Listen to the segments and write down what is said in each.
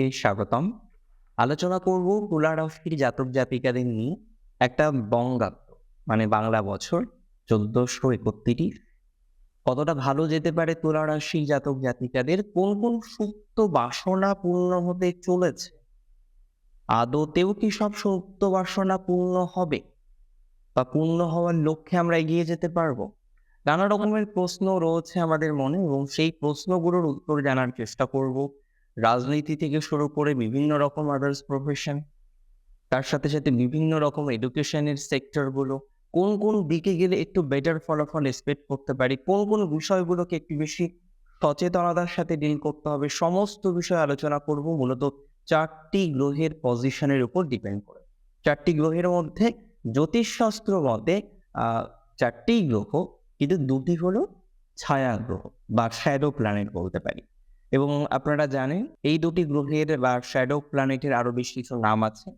সকলকে স্বাগতম। আলোচনা করব তুলা রাশির জাতক জাতিকাদের নিয়ে একটা বঙ্গাব্দ মানে বাংলা বছর চোদ্দশো একত্রিশ। কতটা ভালো যেতে পারে তুলা রাশির জাতক জাতিকাদের? কোন কোন সুপ্ত বাসনা পূর্ণ হতে চলেছে? আদতেও কি সব সুপ্ত বাসনা পূর্ণ হবে? বা পূর্ণ হওয়ার লক্ষ্যে আমরা এগিয়ে যেতে পারব? নানা রকমের প্রশ্ন রয়েছে আমাদের মনে এবং সেই প্রশ্নগুলোর উত্তর জানার চেষ্টা করব। রাজনীতি থেকে শুরু করে বিভিন্ন রকম আদার্স প্রফেশন তার সাথে সাথে বিভিন্ন রকম এডুকেশনের সেক্টরগুলো কোন কোন দিকে গেলে একটু বেটার ফলাফল এক্সপেক্ট করতে পারি, কোন কোন বিষয়গুলোকে একটু বেশি সচেতনতার সাথে ডিল করতে হবে, সমস্ত বিষয় আলোচনা করব, মূলত চারটি গ্রহের পজিশনের উপর ডিপেন্ড করে। চারটি গ্রহের মধ্যে জ্যোতিষশাস্ত্র মতে চারটি গ্রহ, কিন্তু দুটি হলো ছায়া গ্রহ বা শ্যাডো প্ল্যানেট বলতে পারি। এবং আপনারা জানেন, এই দুটি গ্রহের বা শ্যাডো প্ল্যানেটের আরও বেশ কিছু নাম আছে।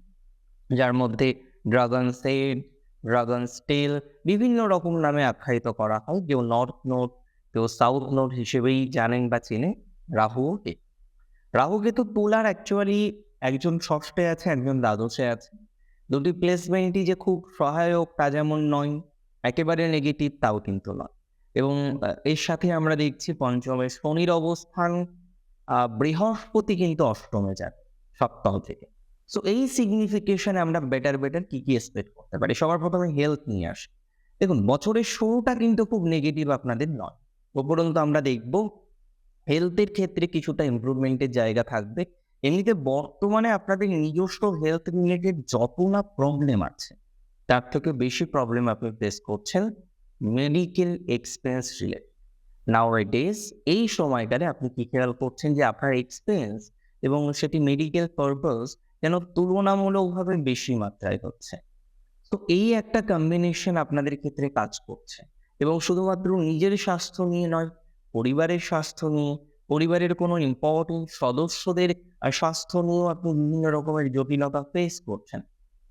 যার মধ্যে ড্রাগন সেড ড্রাগন স্টেল বিভিন্ন রকম নামে আখ্যায়িত করা হয়। কেউ নর্থ নোট কেউ সাউথ নোট হিসেবেই জানেন বা চেনে রাহু কেতু। রাহু কেতু তুলার অ্যাকচুয়ালি একজন ষষ্ঠে আছে, একজন দ্বাদশে আছে। দুটি প্লেসমেন্টই যে খুব সহায়ক তা যেমন নয়, একেবারে নেগেটিভ তাও কিন্তু নয়। এবং এর সাথে আমরা দেখছি পঞ্চমে শনির অবস্থান বৃহস্পতি কিন্তু অষ্টমে যাবে সপ্তাহ থেকে। সো এই সিগনিফিকেশনে আমরা বেটার বেটার কি কি এক্সপেক্ট করতে পারি? সবার প্রথমে হেলথ নিয়ে আসি। দেখুন, বছরের শুরুটা কিন্তু খুব নেগেটিভ আপনাদের নয়। উপরন্ত আমরা দেখব হেলথের ক্ষেত্রে কিছুটা ইমপ্রুভমেন্টের জায়গা থাকবে। এমনিতে বর্তমানে আপনাদের নিজস্ব হেলথ রিলেটেড যত না প্রবলেম আছে, তার থেকে বেশি প্রবলেম আপনি ফেস করছেন medical expense related nowadays এই সময়কালে আপনি কি খেয়াল করছেন যে আপনার এক্সপেন্স এবং সেটি মেডিকেল পারপাস যেন তুলনামূলকভাবে বেশি মাত্রায় হচ্ছে? তো এই একটা কম্বিনেশন আপনাদের ক্ষেত্রে কাজ করছে। এবং শুধুমাত্র নিজের স্বাস্থ্য নিয়ে নয়, পরিবারের স্বাস্থ্য নিয়ে, পরিবারের কোনো ইম্পর্টেন্ট সদস্যদের স্বাস্থ্য নিয়েও আপনি বিভিন্ন রকমের জটিলতা ফেস করছেন।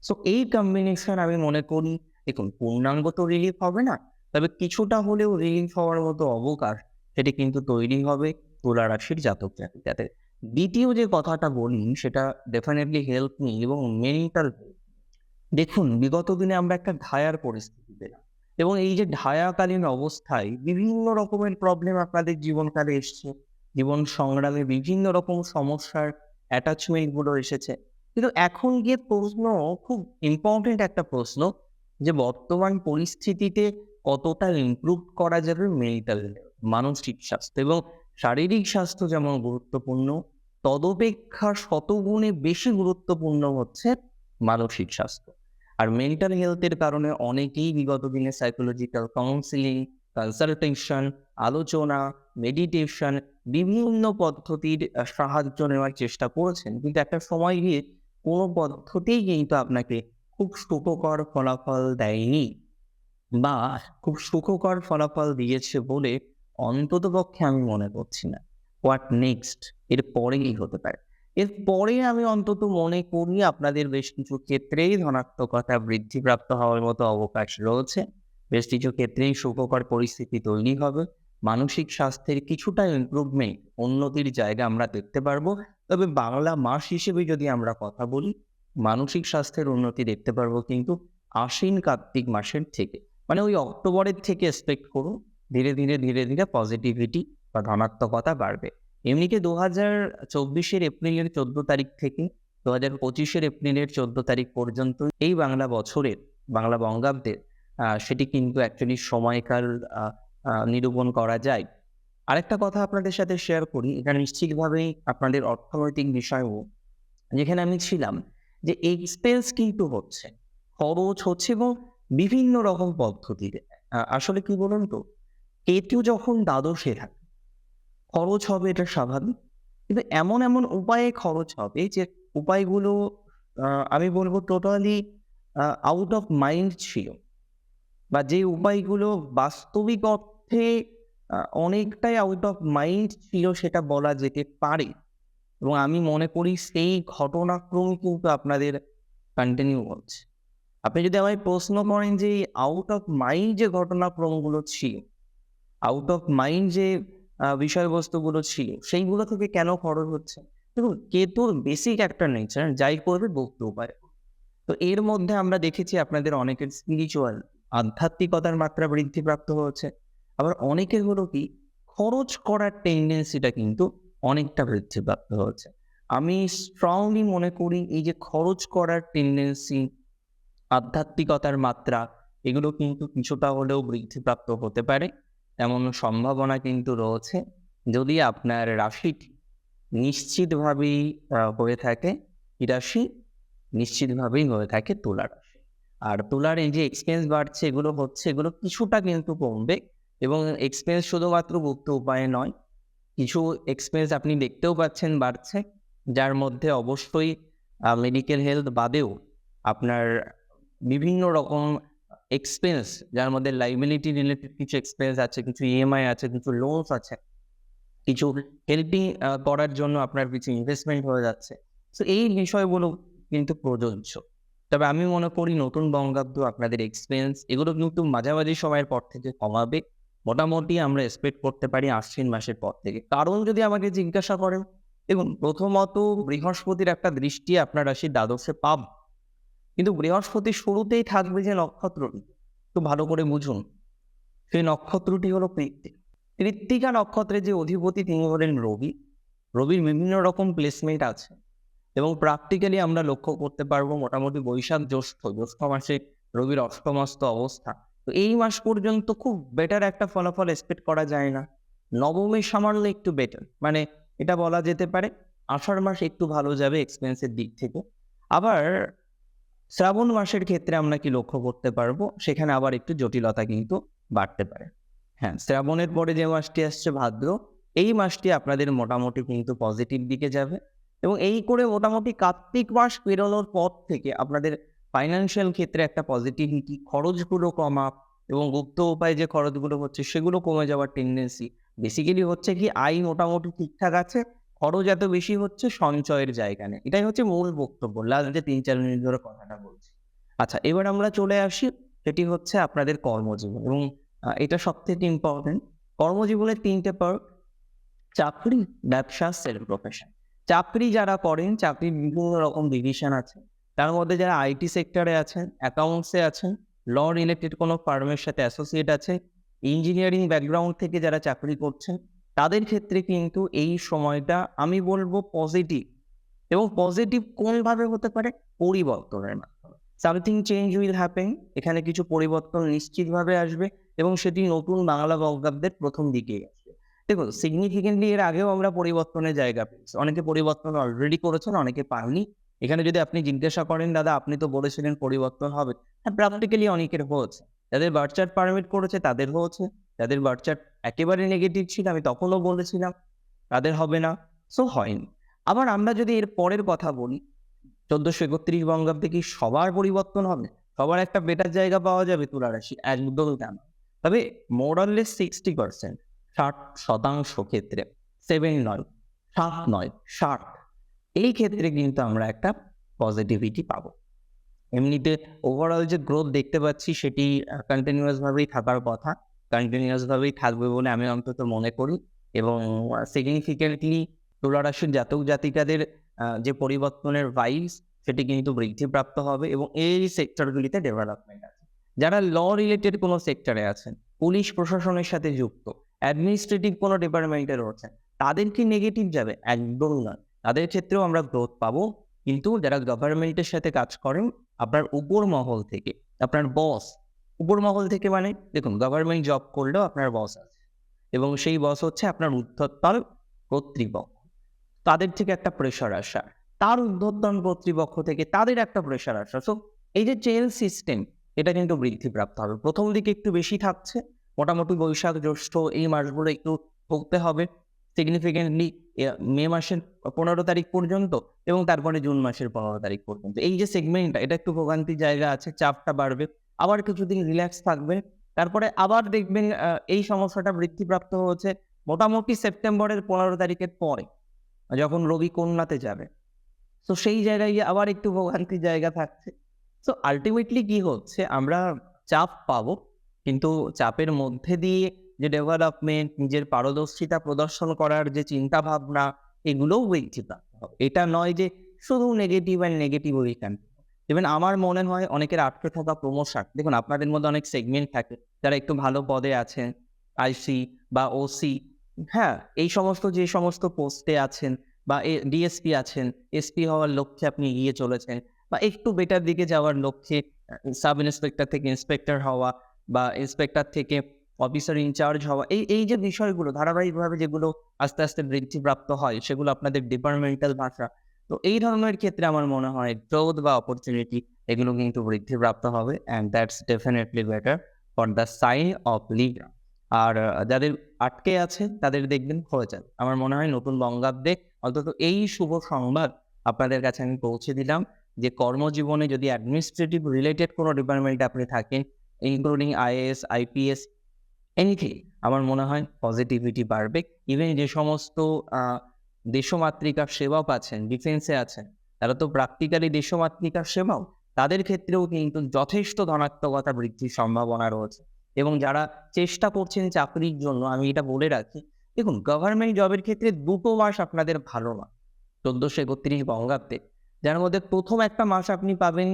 সো এই কম্বিনেশন আমি মনে করি, দেখুন, পূর্ণাঙ্গ তো রিলিফ হবে না তবে কিছুটা হলেও রিলিফ হওয়ার মতো অবকাশ সেটি কিন্তু তৈরি হবে তুলা রাশির জাতক জাতিকাদের। দ্বিতীয় যে কথাটা বলি সেটা ডেফিনেটলি হেল্প নি এবং মেন্টাল দেখুন, বিগত দিনে আমরা একটা ঢায়ার পরিস্থিতি পেলাম এবং এই যে ঢায়াকালীন অবস্থায় বিভিন্ন রকমের প্রবলেম আপনাদের জীবনকালে এসছে। জীবন সংগ্রামে বিভিন্ন রকম সমস্যার অ্যাটাচমেন্টগুলো এসেছে। কিন্তু এখন গিয়ে প্রশ্ন, খুব ইম্পর্টেন্ট একটা প্রশ্ন যে বর্তমান পরিস্থিতিতে কতটা ইমপ্রুভ করা যাবে মেন্টাল মানসিক স্বাস্থ্য এবং শারীরিক স্বাস্থ্য যেমন গুরুত্বপূর্ণ, তদপেক্ষা শতগুণে বেশি গুরুত্বপূর্ণ হচ্ছে মানসিক স্বাস্থ্য। আর মেন্টাল হেলথের কারণে অনেকেই বিগত দিনে সাইকোলজিক্যাল কাউন্সিলিং কনসালটেশন আলোচনা মেডিটেশন বিভিন্ন পদ্ধতির সাহায্য নেওয়ার চেষ্টা করেছেন। কিন্তু একটা সময় গিয়ে কোনো পদ্ধতিই কিন্তু আপনাকে খুব সুখকর ফলাফল দেয়নি। বা খুব সুখকর ফলাফল দিয়েছে বলে অন্তত পক্ষে আমি মনে করছি না। হোয়াট নেক্সট এর পরে কি হতে পারে? এর পরে আমি অন্তত মনে করি আপনাদের বেশ কিছু ক্ষেত্রেই ধনাত্মকতা বৃদ্ধিপ্রাপ্ত হওয়ার মতো অবকাশ রয়েছে। বেশ কিছু ক্ষেত্রেই সুখকর পরিস্থিতি তৈরি হবে। মানসিক স্বাস্থ্যের কিছুটা ইমপ্রুভমেন্ট উন্নতির জায়গা আমরা দেখতে পারব। তবে বাংলা মাস হিসেবে যদি আমরা কথা বলি, মানসিক স্বাস্থ্যের উন্নতি দেখতে পারব কিন্তু আশ্বিন কার্তিক মাসের থেকে। মানে ওই অক্টোবরের থেকে এক্সপেক্ট করুন, ধীরে ধীরে ধীরে ধীরে পজিটিভিটি বা ধনাত্মকতা বাড়বে। এমনিতে দু হাজার চব্বিশের এপ্রিলের চোদ্দ তারিখ থেকে দু হাজার পঁচিশের এপ্রিলের চোদ্দ তারিখ পর্যন্ত এই বাংলা বছরের, বাংলা বঙ্গাব্দের সেটি কিন্তু অ্যাকচুয়ালি সময়কাল নিরূপণ করা যায়। আরেকটা কথা আপনাদের সাথে শেয়ার করি এটা নিশ্চিতভাবেই আপনাদের অর্থনৈতিক বিষয়ও, যেখানে আমি ছিলাম, যে এক্সপেন্স কিন্তু হচ্ছে, খরচ হচ্ছে এবং বিভিন্ন রকম পদ্ধতিতে। আসলে কি বলুন তো? কেতু যখন দ্বাদশে থাকে, খরচ হবে এটা স্বাভাবিক। কিন্তু এমন এমন উপায়ে খরচ হবে যে উপায়গুলো আমি বলব টোটালি আউট অফ মাইন্ড ছিল। বা যে উপায়গুলো বাস্তবিক অর্থে অনেকটাই আউট অফ মাইন্ড ছিল সেটা বলা যেতে পারে। এবং আমি মনে করি সেই ঘটনাক্রম কিন্তু আপনাদের কন্টিনিউ হচ্ছে। আপনি যদি আমায় প্রশ্ন করেন যে আউট অফ মাইন্ড যে ঘটনাক্রমগুলো ছিল আউট অফ মাইন্ড যে বিষয়বস্তুগুলো ছিল, সেইগুলো থেকে কেন খরচ হচ্ছে? দেখুন, কেতুর বেসিক একটা নেচার যাই করবে ভক্ত উপায় তো এর মধ্যে আমরা দেখেছি আপনাদের অনেকের স্পিরিচুয়াল আধ্যাত্মিকতার মাত্রা বৃদ্ধিপ্রাপ্ত হয়েছে। আবার অনেকের হলো কি, খরচ করার টেন্ডেন্সিটা কিন্তু অনেকটা বৃদ্ধিপ্রাপ্ত হয়েছে। আমি স্ট্রংলি মনে করি এই যে খরচ করার টেন্ডেন্সি আধ্যাত্মিকতার মাত্রা, এগুলো কিন্তু কিছুটা হলেও বৃদ্ধিপ্রাপ্ত হতে পারে। এমন সম্ভাবনা কিন্তু রয়েছে। যদি আপনার রাশিটি নিশ্চিতভাবেই হয়ে থাকে, কি রাশি? নিশ্চিতভাবেই হয়ে থাকে তুলা রাশি। আর তুলার এই যে এক্সপেন্স বাড়ছে, এগুলো হচ্ছে, এগুলো কিছুটা কিন্তু কমবে এবং এক্সপেন্স শুধুমাত্র গুপ্ত উপায়ে নয়, কিছু এক্সপেন্স আপনি দেখতেও পাচ্ছেন বাড়ছে, যার মধ্যে অবশ্যই মেডিকেল হেলথ বাদেও আপনার বিভিন্ন রকম এক্সপেন্স যার মধ্যে লাইবিলিটি রিলেটেড কিছু এক্সপেন্স আছে, কিছু ইএমআই আছে, কিছু লোনস আছে, কিছু হেল্পিং করার জন্য আপনার কিছু ইনভেস্টমেন্ট হয়ে যাচ্ছে। তো এই বিষয়গুলো কিন্তু প্রযোজ্য। তবে আমি মনে করি নতুন বঙ্গাব্দ আপনাদের এক্সপেন্স এগুলো কিন্তু মাঝামাঝি সময়ের পর থেকে কমাবে। মোটামুটি আমরা এক্সপেক্ট করতে পারি আশ্বিন মাসের পর থেকে। কারণ যদি আমাকে জিজ্ঞাসা করেন, দেখুন, প্রথমত বৃহস্পতির একটা দৃষ্টি আপনার রাশির দ্বাদশে পাব কিন্তু বৃহস্পতি শুরুতেই থাকবে যে নক্ষত্রটি, একটু ভালো করে বুঝুন। সেই নক্ষত্রটি হলো কৃত্তিক কৃত্তিকা নক্ষত্রের যে অধিপতি তিনি হলেন রবি। রবির বিভিন্ন রকম প্লেসমেন্ট আছে এবং প্র্যাকটিক্যালি আমরা লক্ষ্য করতে পারব মোটামুটি বৈশাখ জ্যৈষ্ঠ জ্যৈষ্ঠ মাসে রবির অষ্টমস্ত অবস্থা। তো এই মাস পর্যন্ত খুব বেটার একটা ফলাফল এক্সপেক্ট করা যায় না। নবমী সামান্য একটু বেটার মানে এটা বলা যেতে পারে আষাঢ় মাস একটু ভালো যাবে এক্সপেন্সের দিক থেকে। আবার শ্রাবণ মাসের ক্ষেত্রে আমরা কি লক্ষ্য করতে পারব? সেখানে আবার একটু জটিলতা কিন্তু বাড়তে পারে। হ্যাঁ শ্রাবণের পরে যে মাসটি আসছে ভাদ্র, এই মাসটি আপনাদের মোটামুটি কিন্তু পজিটিভ দিকে যাবে এবং এই করে মোটামুটি কার্তিক মাস পেরোনোর পর থেকে আপনাদের ফাইন্যান্সিয়াল ক্ষেত্রে একটা পজিটিভিটি খরচগুলো কমা এবং গুপ্ত উপায়ে যে খরচগুলো হচ্ছে সেগুলো কমে যাওয়ার টেন্ডেন্সি বেসিক্যালি হচ্ছে কি, আয় মোটামুটি ঠিকঠাক আছে খরচ এত বেশি হচ্ছে সঞ্চয়ের জায়গা নেই। এটাই হচ্ছে মূল বক্তব্য। লাস্ট যে তিন চার মিনিট ধরে কথাটা বলছি। আচ্ছা এবার আমরা চলে আসি, সেটি হচ্ছে আপনাদের কর্মজীবন এবং এটা সব থেকে ইম্পর্টেন্ট কর্মজীবনের তিনটে পার্ট চাকরি, ব্যবসা সেলফ প্রফেশন চাকরি যারা করেন, চাকরির বিভিন্ন রকম ডিভিশন আছে। তার মধ্যে যারা আইটি সেক্টরে আছেন অ্যাকাউন্টসে আছেন ল রিলেটেড কোনো ফার্মের সাথে অ্যাসোসিয়েট আছে ইঞ্জিনিয়ারিং ব্যাকগ্রাউন্ড থেকে যারা চাকরি করছেন তাদের ক্ষেত্রে কিন্তু এই সময়টা আমি বলব পজিটিভ এবং পজিটিভ কোনভাবে হতে পারে? পরিবর্তনের মাধ্যমে। সামথিং চেঞ্জ উইল হ্যাপেন এখানে কিছু পরিবর্তন নিশ্চিতভাবে আসবে এবং সেটি নতুন বাংলা বঙ্গাব্দের প্রথম দিকে আসবে। দেখুন সিগনিফিকেন্টলি এর আগেও আমরা পরিবর্তনের জায়গা পেয়েছি। অনেকে পরিবর্তন অলরেডি করেছেন, অনেকে পাননি। এখানে যদি আপনি জিজ্ঞাসা করেন, দাদা, আপনি তো বলেছিলেন পরিবর্তন হবে। হ্যাঁ প্র্যাকটিক্যালি অনেকের হয়েছে। যাদের বার্থ চার্ট পারমিট করেছে, তাদের হয়েছে। যাদের বার্থ চার্ট একেবারে নেগেটিভ ছিল, আমি তখনও বলেছিলাম, তাদের হবে না। সো হয়নি। আবার আমরা যদি এর পরের কথা বলি, চোদ্দশো একত্রিশ বঙ্গাব্দে কি সবার পরিবর্তন হবে? সবার একটা বেটার জায়গা পাওয়া যাবে তুলা রাশি একদম কেন তবে মোরাললেস সিক্সটি পার্সেন্ট ষাট শতাংশ ক্ষেত্রে সেভেন নয়, সাত নয়, ষাট। এই ক্ষেত্রে কিন্তু আমরা একটা পজিটিভিটি পাবো। এমনিতে ওভারঅল যে গ্রোথ দেখতে পাচ্ছি, সেটি কন্টিনিউয়াস ভাবেই থাকার কথা। কন্টিনিউয়াস ভাবেই থাকবে বলে আমি অন্তত মনে করি। এবং সিগনিফিকেন্টলি তুলারাশির জাতক জাতিকাদের যে পরিবর্তনের ভাইবস সেটি কিন্তু বৃদ্ধিপ্রাপ্ত হবে এবং এই সেক্টরগুলিতে ডেভেলপমেন্ট আছে। যারা ল রিলেটেড কোনো সেক্টরে আছেন, পুলিশ প্রশাসনের সাথে যুক্ত অ্যাডমিনিস্ট্রেটিভ কোনো ডিপার্টমেন্টে রয়েছেন, তাদের কি নেগেটিভ যাবে? একদম না। তাদের ক্ষেত্রেও আমরা গ্রোথ পাবো। কিন্তু যারা গভর্নমেন্টের সাথে কাজ করেন, আপনার উপর মহল থেকে, আপনার বস উপর মহল থেকে মানে দেখুন গভর্নমেন্ট জব করলেও আপনার বস আছে এবং সেই বস হচ্ছে আপনার উদ্ধত্তর কর্তৃপক্ষ। তাদের থেকে একটা প্রেশার আসা। তার উদ্ধর্তন কর্তৃপক্ষ থেকে তাদের একটা প্রেশার আসা। সো এই যে চেল সিস্টেম এটা কিন্তু বৃদ্ধিপ্রাপ্ত হবে। প্রথম দিকে একটু বেশি থাকছে, মোটামুটি বৈশাখ জ্যৈষ্ঠ এই মাসগুলো একটু ভুগতে হবে। সিগনিফিকেন্টলি মে মাসের পনেরো তারিখ পর্যন্ত এবং তারপরে জুন মাসের পনেরো তারিখ পর্যন্ত। এই যে সেগমেন্টটা এটা একটু ভোগান্তির জায়গা আছে, চাপটা বাড়বে। আবার কিছুদিন রিল্যাক্স থাকবে তারপরে আবার দেখবেন এই সমস্যাটা বৃদ্ধিপ্রাপ্ত হচ্ছে মোটামুটি সেপ্টেম্বরের পনেরো তারিখের পরে, যখন রবি কন্যাতে যাবে। তো সেই জায়গায় গিয়ে আবার একটু ভোগান্তির জায়গা থাকছে। তো আলটিমেটলি কি হচ্ছে, আমরা চাপ পাবো, কিন্তু চাপের মধ্যে দিয়ে যে ডেভেলপমেন্ট নিজের পারদর্শিতা প্রদর্শন করার যে চিন্তা ভাবনা এগুলোও বৃদ্ধি এটা নয় যে শুধু negative and negative weekend even আমার মনে হয় অনেকের আটকে থাকা প্রমোশন, দেখুন আপনাদের মধ্যে অনেক সেগমেন্ট থাকে, যারা একটু ভালো পদে আছেন আইসি বা ওসি হ্যাঁ এই সমস্ত যে সমস্ত পোস্টে আছেন বা ডিএসপি আছেন এসপি হওয়ার লক্ষ্যে আপনি এগিয়ে চলেছেন বা একটু বেটার দিকে যাওয়ার লক্ষ্যে সাব ইন্সপেক্টর থেকে ইন্সপেক্টর হওয়া বা ইন্সপেক্টর থেকে অফিসার ইনচার্জ হওয়া, এই এই যে বিষয়গুলো, ধারাবাহিকভাবে যেগুলো আস্তে আস্তে বৃদ্ধিপ্রাপ্ত হয়, সেগুলো আপনাদের ডিপার্টমেন্টাল ভাষা তো এই ধরনের ক্ষেত্রে আমার মনে হয় গ্রোথ বা অপরচুনিটি এগুলো কিন্তু বৃদ্ধিপ্রাপ্ত হবে and that's definitely better for the sign of Libra আর যাদের আটকে আছে তাদের দেখবেন হয়ে যাবে। আমার মনে হয় নতুন বঙ্গাব্দে অন্তত এই শুভ সংবাদ আপনাদের কাছে আমি পৌঁছে দিলাম যে কর্মজীবনে যদি অ্যাডমিনিস্ট্রেটিভ রিলেটেড কোনো ডিপার্টমেন্টে আপনি থাকেন ইনক্লুডিং আইএএস আইপিএস এনিথিং আমার মনে হয় পজিটিভিটি বাড়বে। ইভেন যে সমস্ত দেশমাতৃকার সেবক আছেন ডিফেন্সে আছেন। তারা তো প্র্যাকটিক্যালি দেশমাতৃকার সেবক তাদের ক্ষেত্রেও কিন্তু যথেষ্ট ধনাত্মকতা বৃদ্ধির সম্ভাবনা রয়েছে। এবং যারা চেষ্টা করছেন চাকরির জন্য, আমি এটা বলে রাখি, দেখুন গভর্নমেন্ট জবের ক্ষেত্রে দুটো মাস আপনাদের ভালো না, চোদ্দশো একত্রিশ বঙ্গাব্দে। যার মধ্যে প্রথম একটা মাস আপনি পাবেন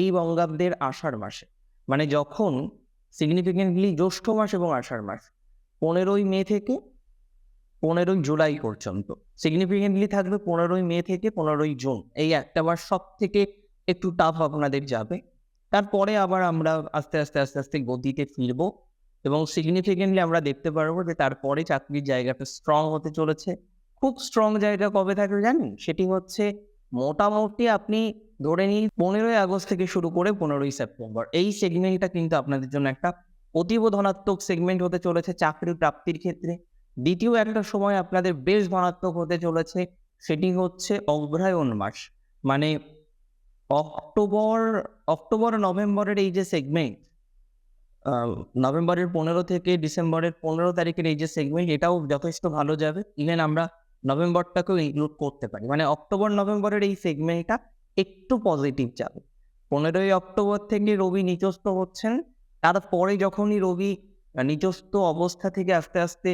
এই বঙ্গাব্দের আষাঢ় মাসে। মানে যখন সিগনিফিকেন্টলি জ্যৈষ্ঠ মাস এবং আষাঢ় মাস। পনেরোই মে থেকে পনেরোই জুলাই পর্যন্ত। সিগনিফিকেন্টলি থাকবে পনেরোই মে থেকে পনেরোই জুন। এই একটা মাস সব থেকে একটু টাফ আপনাদের যাবে। তারপরে আবার আমরা আস্তে আস্তে আস্তে আস্তে গতিতে ফিরবো এবং সিগনিফিকেন্টলি আমরা দেখতে পারব যে তারপরে চাকরির জায়গাটা স্ট্রং হতে চলেছে। খুব স্ট্রং জায়গা কবে থাকবে জানেন? সেটি হচ্ছে মোটামুটি আপনি ধরে নিন পনেরোই আগস্ট থেকে শুরু করে পনেরোই সেপ্টেম্বর। এই সেগমেন্টটা কিন্তু আপনাদের জন্য একটা অতীব ধনাত্মক সেগমেন্ট হতে চলেছে চাকরি প্রাপ্তির ক্ষেত্রে। দ্বিতীয় একটা সময় আপনাদের বেশ ধনাত্মক হতে চলেছে, সেটি হচ্ছে অগ্রায়ণ মাস। মানে অক্টোবর অক্টোবর, নভেম্বরের এই যে সেগমেন্ট নভেম্বরের পনেরো থেকে ডিসেম্বরের পনেরো তারিখের এই যে সেগমেন্ট এটাও যথেষ্ট ভালো যাবে। ইভেন আমরা নভেম্বরটাকেও ইনক্লুড করতে পারি। মানে অক্টোবর, নভেম্বরের এই সেগমেন্টটা একটু পজিটিভ যাবে। পনেরোই অক্টোবর থেকে রবি নিচস্থ হচ্ছেন। তারপরে যখনই রবি নিচস্থ অবস্থা থেকে আস্তে আস্তে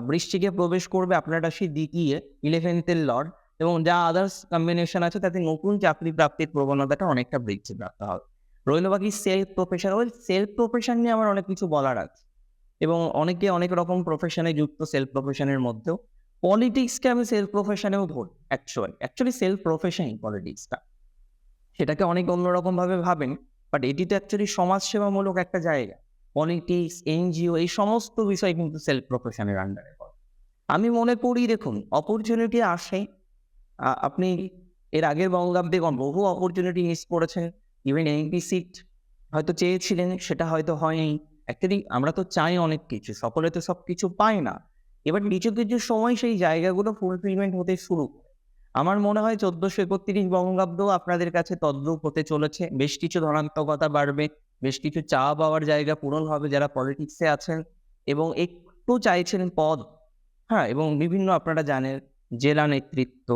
বৃশ্চিকে প্রবেশ করবে আপনার রাশি দ্বিতীয় ইলেভেন্থের লর্ড এবং যা আদার্স কম্বিনেশন আছে তাতে নতুন চাকরি প্রাপ্তির প্রবণতাটা অনেকটা বৃদ্ধি প্রাপ্ত হবে। রইল বাকি সেলফ প্রফেশন ওই সেলফ প্রফেশন নিয়ে আমার অনেক কিছু বলার আছে এবং অনেকে অনেক রকম প্রফেশনে যুক্ত সেলফ প্রফেশনের মধ্যেও। পলিটিক্সকে আমি সেলফ প্রফেশনেও ধরি অ্যাকচুয়ালি অ্যাকচুয়ালি সেলফ প্রফেশনই পলিটিক্সটা সেটাকে অনেক অন্যরকম ভাবে ভাবেন বাট এটি তো অ্যাকচুয়ালি সমাজসেবামূলক একটা জায়গা। পলিটিক্স এনজিও এই সমস্ত বিষয় কিন্তু সেলফ প্রফেশনের আন্ডারে আমি মনে করি, দেখুন অপরচুনিটি আসে। আপনি এর আগের বঙ্গাব্দে বহু অপরচুনিটি মিস করেছেন। ইভেন এমপি সিট হয়তো চেয়েছিলেন, সেটা হয়তো হয়নি। অ্যাকচুয়ালি আমরা তো চাই অনেক কিছু, সকলে তো সব কিছু পায় না। এবার কিছু কিছু সময় সেই জায়গাগুলো ফুলফিলমেন্ট হতে শুরু করে আমার মনে হয় চোদ্দশো একত্রিশ বঙ্গাব্দ আপনাদের কাছে তদ্রূপ হতে চলেছে। বেশ কিছু ধনাত্মকতা বাড়বে, বেশ কিছু চা পাওয়ার জায়গা পূরণ হবে যারা পলিটিক্সে আছেন এবং একটু চাইছেন পদ। হ্যাঁ এবং বিভিন্ন আপনারা জানেন জেলা নেতৃত্ব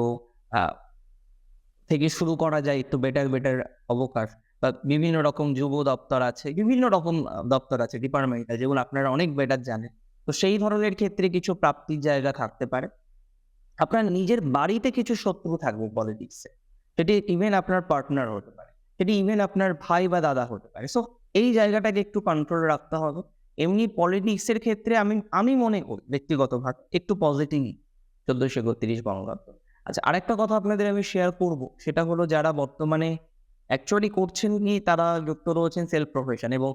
থেকে শুরু করা যায় একটু বেটার বেটার অবকাশ। বা বিভিন্ন রকম যুব দপ্তর আছে, বিভিন্ন রকম দপ্তর আছে ডিপার্টমেন্ট যেগুলো আপনারা অনেক বেটার জানেন। তো সেই ধরনের ক্ষেত্রে কিছু প্রাপ্তির জায়গা থাকতে পারে। আপনার নিজের বাড়িতে কিছু শত্রু থাকবে পলিটিক্সে সেটি ইভেন আপনার পার্টনার হতে পারে, সেটি ইভেন আপনার ভাই বা দাদা হতে পারে। সো এই জায়গাটাকে একটু কন্ট্রোল রাখতে হবে। এমনি পলিটিক্সের ক্ষেত্রে আমি আমি মনে করি, ব্যক্তিগতভাবে একটু পজিটিভই চোদ্দশো একত্রিশ বঙ্গাব্দ। আচ্ছা আরেকটা কথা আপনাদের আমি শেয়ার করব, সেটা হলো যারা বর্তমানে অ্যাকচুয়ালি করছেন কি, তারা যুক্ত রয়েছেন সেলফ প্রফেশন এবং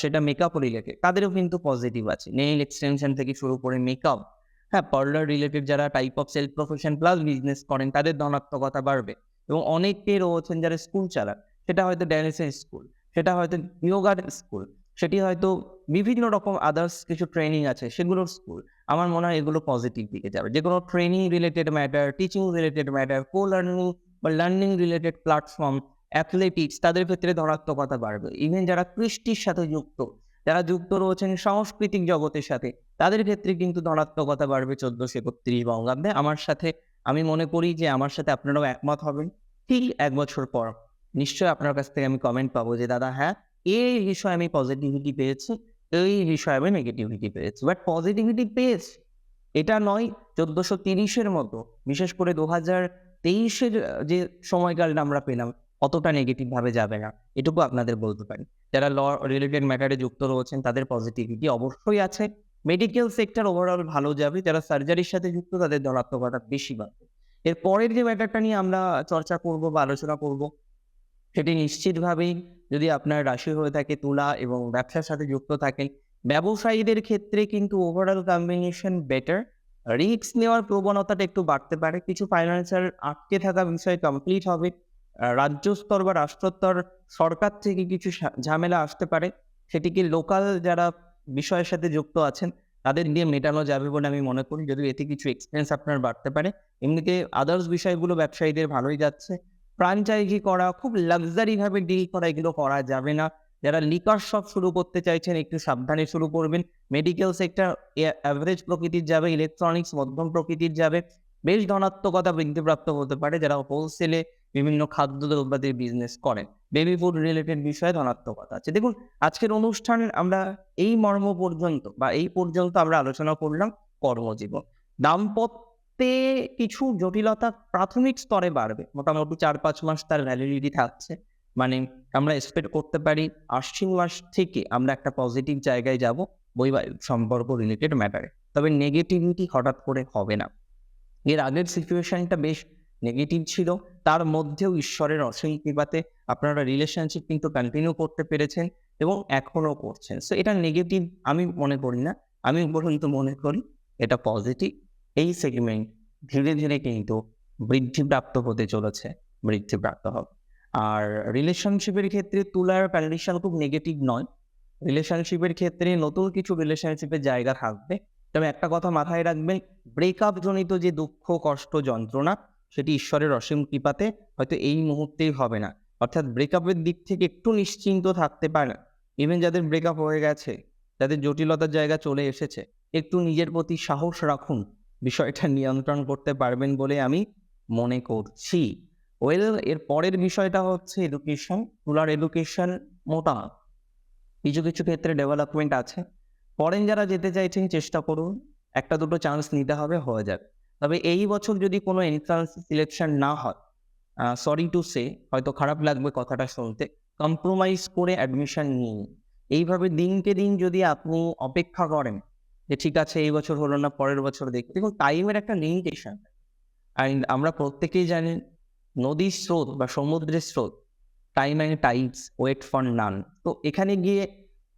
সেটা মেকআপ রিলেটেড তাদেরও কিন্তু পজিটিভ আছে। নেইল এক্সটেনশন থেকে শুরু করে মেকআপ হ্যাঁ পার্লার রিলেটেড যারা type of self profession plus business করেন, তাদের ধনাত্মকতা বাড়বে। এবং অনেকে রয়েছেন যারা স্কুল চালান, সেটা হয়তো ড্যান্সের স্কুল সেটা হয়তো ইয়োগার স্কুল সেটি হয়তো বিভিন্ন রকম আদার্স কিছু ট্রেনিং আছে, সেগুলোর স্কুল আমার মনে হয় এগুলো পজিটিভ দিকে যাবে। যে কোনো training related matter teaching related matter co learning বা লার্নিং রিলেটেড প্ল্যাটফর্ম অ্যাথলেটিক্স তাদের ক্ষেত্রে ধনাত্মকতা বাড়বে। ইভেন যারা কৃষ্টির সাথে যুক্ত যারা যুক্ত রয়েছেন সাংস্কৃতিক জগতের সাথে, তাদের ক্ষেত্রে কিন্তু ধনাত্মকতা বাড়বে চোদ্দশো একত্রিশ বঙ্গাব্দে। আমার সাথে, আমি মনে করি যে আমার সাথে আপনারাও একমত হবেন ঠিক এক বছর পর। নিশ্চয়ই আপনার কাছ থেকে আমি কমেন্ট পাবো যে, দাদা হ্যাঁ এই বিষয়ে আমি পজিটিভিটি পেয়েছি, এই বিষয়ে আমি নেগেটিভিটি পেয়েছি। বাট পজিটিভিটি পেয়েছি, এটা নয়, চোদ্দশো তিরিশের মতো, বিশেষ করে দু হাজার তেইশের যে সময়কালটা আমরা পেলাম, অতটা নেগেটিভ ভাবে যাবে না। এটুকু আপনাদের বলতে পারি। যারা ল রিলেটেড ম্যাটারে যুক্ত রয়েছেন, তাদের পজিটিভিটি অবশ্যই আছে। মেডিকেল সেক্টর ওভারঅল ভালো যাবে। যারা সার্জারির সাথে যুক্ত, তাদের ধনাত্মকতা বেশি বাড়বে। এর পরের যে ম্যাটারটা নিয়ে আমরা চর্চা করব বা আলোচনা করব, সেটি নিশ্চিতভাবেই যদি আপনার রাশি হয়ে থাকে তুলা এবং ব্যবসার সাথে যুক্ত থাকেন, ব্যবসায়ীদের ক্ষেত্রে কিন্তু ওভারঅল কম্বিনেশন বেটার রিস্ক নেওয়ার প্রবণতাটা একটু বাড়তে পারে। কিছু ফাইন্যান্সিয়াল আটকে থাকা বিষয় কমপ্লিট হবে। রাজ্য স্তর বা রাষ্ট্রস্তর সরকার থেকে কিছু ঝামেলা আসতে পারে। সেটিকে লোকাল যারা বিষয়ের সাথে যুক্ত আছেন, তাদের দিয়ে মেটানো যাবে বলে আমি মনে করি। যদি এতে কিছু এক্সপেন্স আপনার বাড়তে পারে। এমনিতে আদার্স বিষয়গুলো ব্যবসায়ীদের ভালোই যাচ্ছে। ফ্রাঞ্চাইজি করা খুব লাক্সারি ভাবে ডিল করা এগুলো করা যাবে না। যারা লিকার শপ শুরু করতে চাইছেন, একটু সাবধানে শুরু করবেন। মেডিকেল সেক্টর অ্যাভারেজ প্রকৃতির যাবে ইলেকট্রনিক্স মধ্যম প্রকৃতির যাবে। বেশ ধনাত্মকতা বৃদ্ধিপ্রাপ্ত হতে পারে। যারা হোলসেলে বিভিন্ন খাদ্য দ্রব্যাদির বিজনেস করেন। বেবি ফুড রিলেটেড বিষয়ে ধনাত্মকতা আছে। দেখুন, আজকের অনুষ্ঠান আমরা এই মর্ম পর্যন্ত বা এই পর্যন্ত আমরা আলোচনা করলাম কর্মজীবন। দাম্পত্যে কিছু জটিলতা প্রাথমিক স্তরে বাড়বে। মোটামুটি চার পাঁচ মাস তার ভ্যালিডিটি থাকছে। মানে আমরা এক্সপেক্ট করতে পারি আশ্বিন মাস থেকে আমরা একটা পজিটিভ জায়গায় যাব বৈবাহিক সম্পর্ক রিলেটেড ম্যাটারে তবে নেগেটিভিটি হঠাৎ করে হবে না। এর আগের সিচুয়েশনটা বেশ নেগেটিভ ছিল। তার মধ্যেও ঈশ্বরের অসীম কৃপাতে আপনারা রিলেশনশিপ কিন্তু কন্টিনিউ করতে পেরেছেন এবং এখনও করছেন। সো এটা নেগেটিভ আমি মনে করি না। আমি উপরন্ত মনে করি এটা পজিটিভ এই সেগমেন্ট ধীরে ধীরে কিন্তু বৃদ্ধিপ্রাপ্ত হতে চলেছে, বৃদ্ধিপ্রাপ্ত হবে। আর রিলেশনশিপের ক্ষেত্রে তুলার কন্ডিশন খুব নেগেটিভ নয়। রিলেশনশিপের ক্ষেত্রে নতুন কিছু রিলেশনশিপের জায়গা থাকবে। তবে একটা কথা মাথায় রাখবেন ব্রেকআপ জনিত যে দুঃখ, কষ্ট, যন্ত্রণা সেটি ঈশ্বরের অসীম কৃপাতে হয়তো এই মুহূর্তেই হবে না। অর্থাৎ ব্রেকআপের দিক থেকে একটু নিশ্চিন্ত থাকতে পারে না। ইভেন যাদের ব্রেকআপ হয়ে গেছে, যাদের জটিলতার জায়গা চলে এসেছে, একটু নিজের প্রতি সাহস রাখুন। বিষয়টা নিয়ন্ত্রণ করতে পারবেন বলে আমি মনে করছি। ওয়েল এর পরের বিষয়টা হচ্ছে এডুকেশন রুরাল এডুকেশন মোটা। কিছু কিছু ক্ষেত্রে ডেভেলপমেন্ট আছে। ফরেন যারা যেতে চাইছেন, চেষ্টা করুন। একটা দুটো চান্স নিতে হবে, হয়ে যাবে তবে এই বছর যদি কোনো এন্ট্রান্স সিলেকশন না হয় সরি টু সে হয়তো খারাপ লাগবে কথাটা শুনতে। কম্প্রোমাইজ করে অ্যাডমিশন নিন। এইভাবে দিনকে দিন যদি আপনি অপেক্ষা করেন যে ঠিক আছে, এই বছর হলো না, পরের বছর দেখি। দেখুন টাইমের একটা লিমিটেশন অ্যান্ড আমরা প্রত্যেকেই জানি, নদীর স্রোত বা সমুদ্রের স্রোত time and times wait for none তো এখানে গিয়ে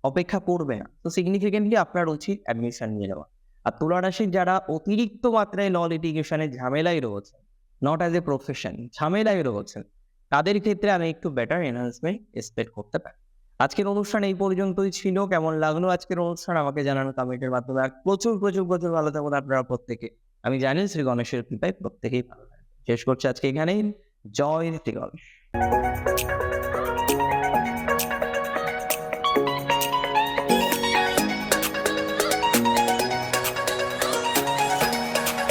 অপেক্ষা করবে না। তো সিগনিফিকেন্টলি আপনার উচিত অ্যাডমিশন নিয়ে নেওয়া। আর তুলা রাশির যারা অতিরিক্ত মাত্রায় ল লিটিগেশনের ঝামেলায় রয়েছে নট অ্যাজ এ প্রফেশন ঝামেলায় রয়েছেন তাদের ক্ষেত্রে আমি একটু বেটার এনহান্সমেন্ট এক্সপেক্ট করতে পারি। আজকের অনুষ্ঠান এই পর্যন্তই ছিল, কেমন লাগল আজকের অনুষ্ঠান আমাকে জানানো কমেন্টের মাধ্যমে প্রচুর প্রচুর প্রচুর ভালো থাকুন আপনারা প্রত্যেকে। আমি জানি শ্রী গণেশের কৃপায় প্রত্যেকেই ভালো শেষ করছি আজকে এখানেই। জয় শ্রী গণেশ।